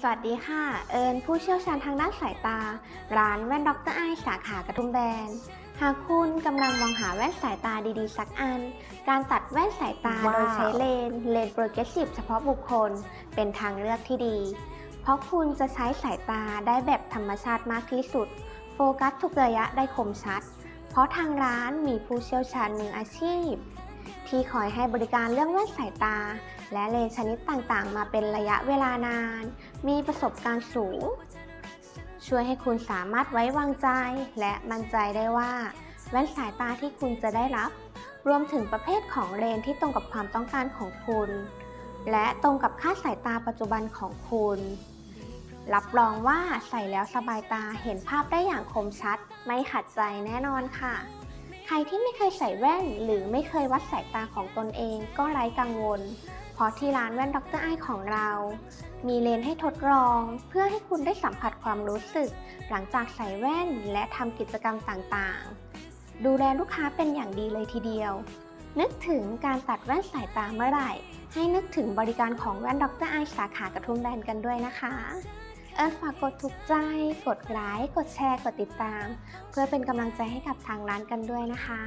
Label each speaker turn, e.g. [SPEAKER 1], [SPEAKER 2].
[SPEAKER 1] สวัสดีค่ะ เอิญผู้เชี่ยวชาญทางด้านสายตา ร้านแว่นด็อกเตอร์ไอสาขากระทุ่มแบน หากคุณกำลังมองหาแว่นสายตาดีๆ สักอัน การตัดแว่นสายตา
[SPEAKER 2] ว้าว
[SPEAKER 1] โดยใช้เลนส์เลนส์โปรเกรสซีฟเฉพาะบุคคล เป็นทางเลือกที่ดี เพราะคุณจะใช้สายตาได้แบบธรรมชาติมากที่สุด โฟกัสทุกระยะได้คมชัด เพราะทางร้านมีผู้เชี่ยวชาญมืออาชีพ ที่คอยให้บริการเรื่องแว่นสายตา และเลนส์ชนิดต่างๆ มาเป็นระยะเวลานาน มีประสบการณ์สูง ช่วยให้คุณสามารถไว้วางใจ และมั่นใจได้ว่า แว่นสายตาที่คุณจะได้รับ รวมถึงประเภทของเลนที่ตรงกับความต้องการของคุณ และตรงกับค่าสายตาปัจจุบันของคุณ รับรองว่าใส่แล้วสบายตาเห็นภาพได้อย่างคมชัด ไม่ขัดใจแน่นอนค่ะ ใครที่ไม่เคยใส่แว่น หรือไม่เคยวัดสายตาของตนเองก็ไร้กังวล เพราะที่ร้านแว่นดรไอของเรา มีเลนให้ทดลอง เพื่อให้คุณได้สัมผัสความรู้สึก หลังจากใส่แว่นและทำกิจกรรมต่างๆ ดูแลลูกค้าเป็นอย่างดีเลยทีเดียว นึกถึงการตัดแว่นสายตาเมื่อไหร่ ให้นึกถึงบริการของแว่นดรไอสาขากระทุ่มแบนกันด้วยนะคะ เอิร์ธฝากกดถูกใจ กดไลค์ กดแชร์ กดติดตาม เพื่อเป็นกำลังใจให้กับทางร้านกันด้วยนะคะ